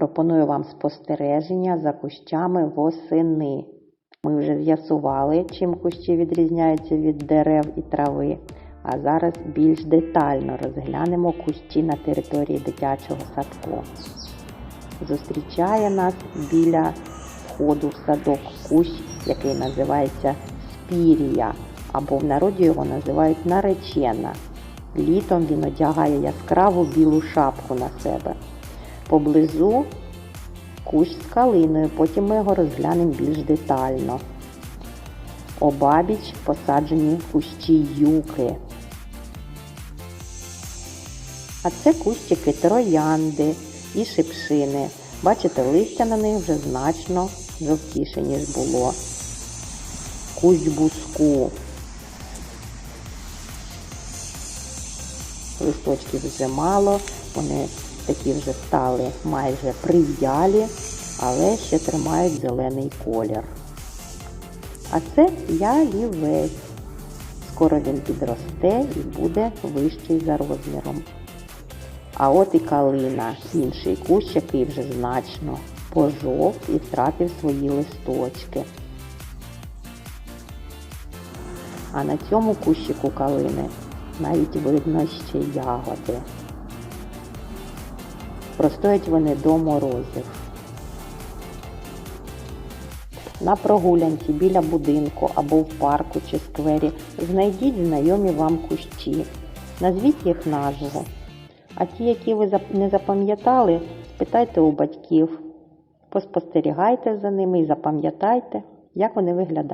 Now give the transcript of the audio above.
Пропоную вам спостереження за кущами восени. Ми вже з'ясували, чим кущі відрізняються від дерев і трави. А зараз більш детально розглянемо кущі на території дитячого садку. Зустрічає нас біля входу в садок кущ, який називається спірія, або в народі його називають наречена. Літом він одягає яскраву білу шапку на себе. Поблизу кущ з калиною, потім ми його розглянемо більш детально. Обабіч посаджені кущі юки. А це кущики троянди і шипшини. Бачите, листя на них вже значно жовтіше, ніж було. Кущ буску. Листочків вже мало, вони такі вже стали майже прив'ялі, але ще тримають зелений колір. А це ялівець. Скоро він підросте і буде вищий за розміром. А от і калина, інший кущ, який вже значно пожовк і втратив свої листочки. А на цьому кущику калини навіть видно ще ягоди. Простоять вони до морозів. На прогулянці біля будинку або в парку чи сквері знайдіть знайомі вам кущі. Назвіть їх назву. А ті, які ви не запам'ятали, спитайте у батьків. Поспостерігайте за ними і запам'ятайте, як вони виглядають.